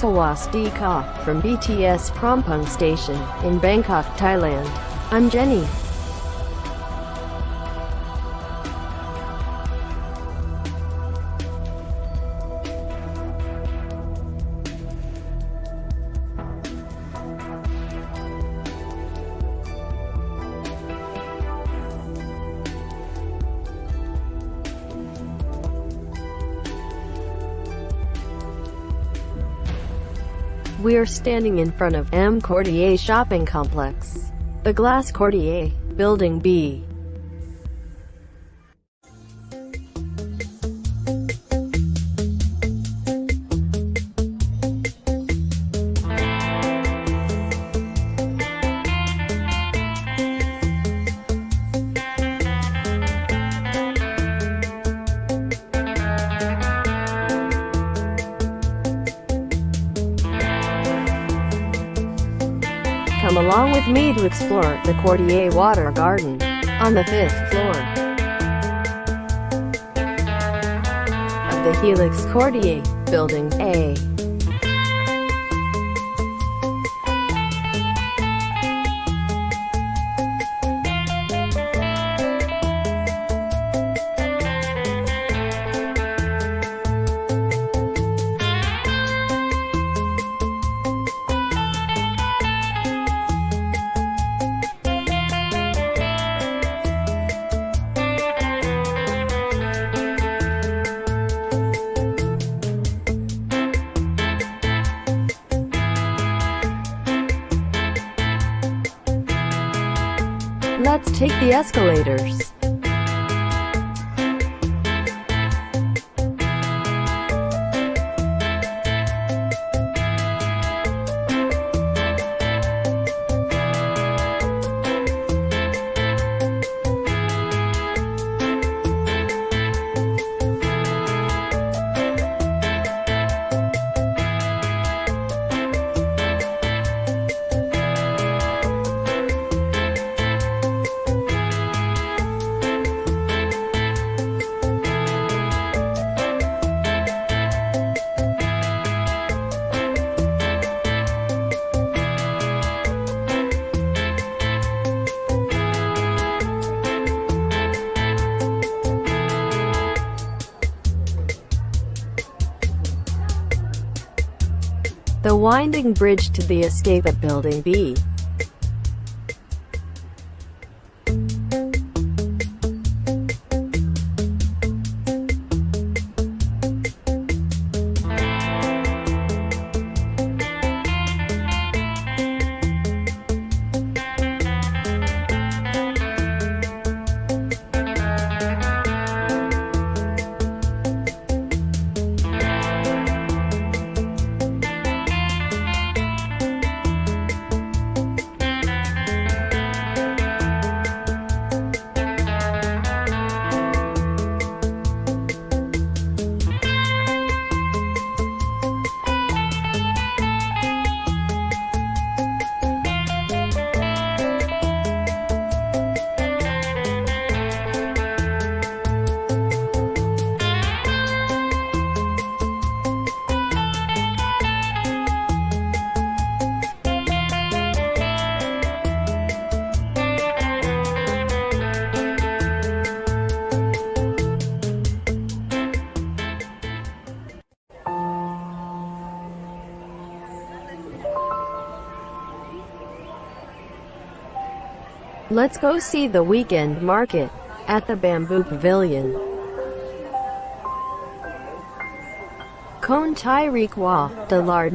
Sawasdee from BTS Prompong Station in Bangkok, Thailand. I'm Jenny. We are standing in front of M. Cordier Shopping Complex. The Glass Cordier, Building B. with me to explore the Cordier Water Garden on the fifth floor of the Helix Cordier, Building A. take the escalators. Winding bridge to the escape at Building B. Let's go see the weekend market at the Bamboo Pavilion. Thai Rik Wa, the Lard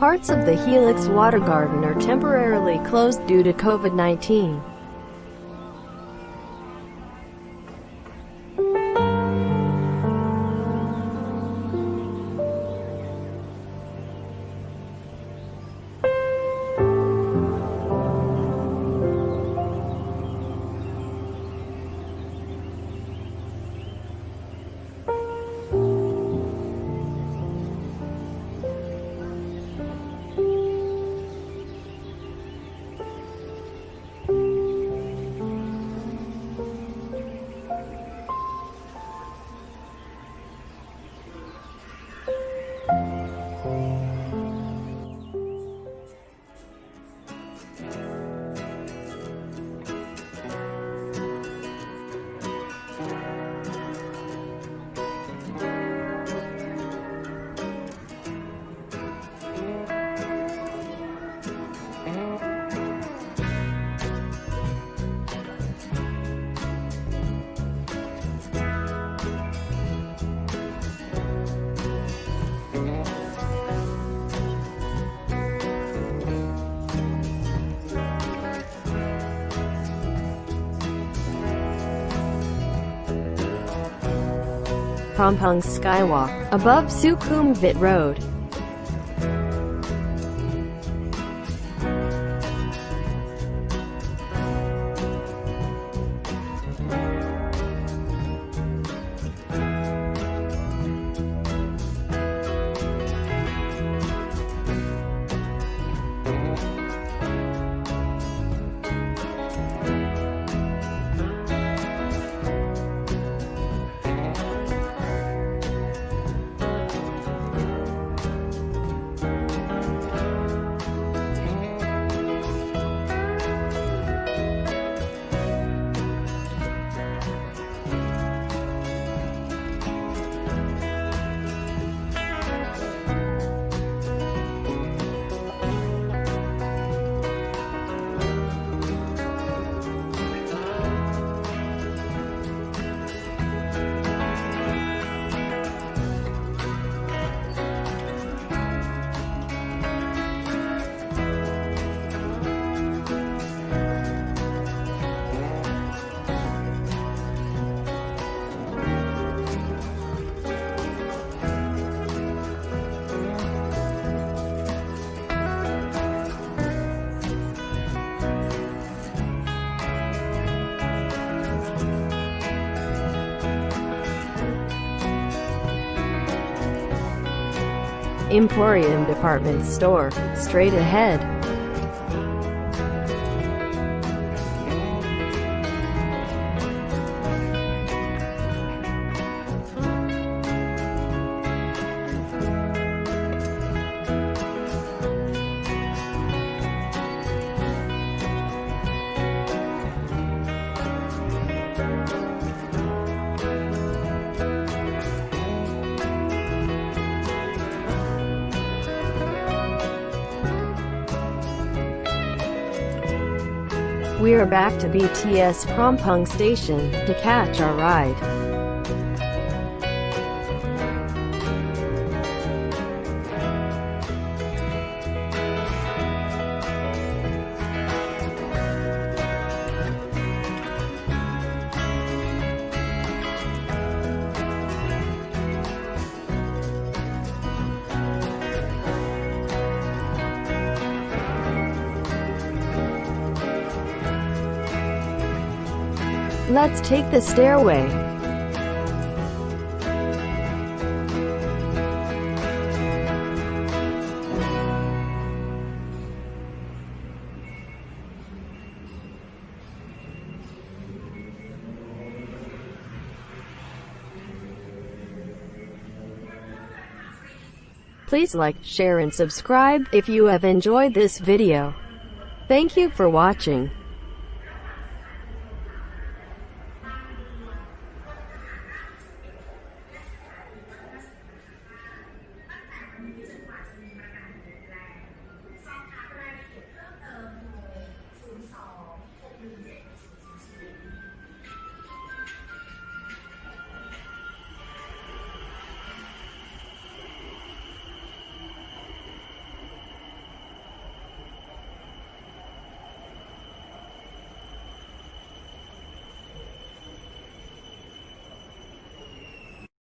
Parts of the Helix Water Garden are temporarily closed due to COVID-19. Krompung Skywalk, above Sukhumvit Road. Emporium Department Store, straight ahead. We are back to BTS Krompung Station to catch our ride. Let's take the stairway. Please like, share and subscribe if you have enjoyed this video. Thank you for watching.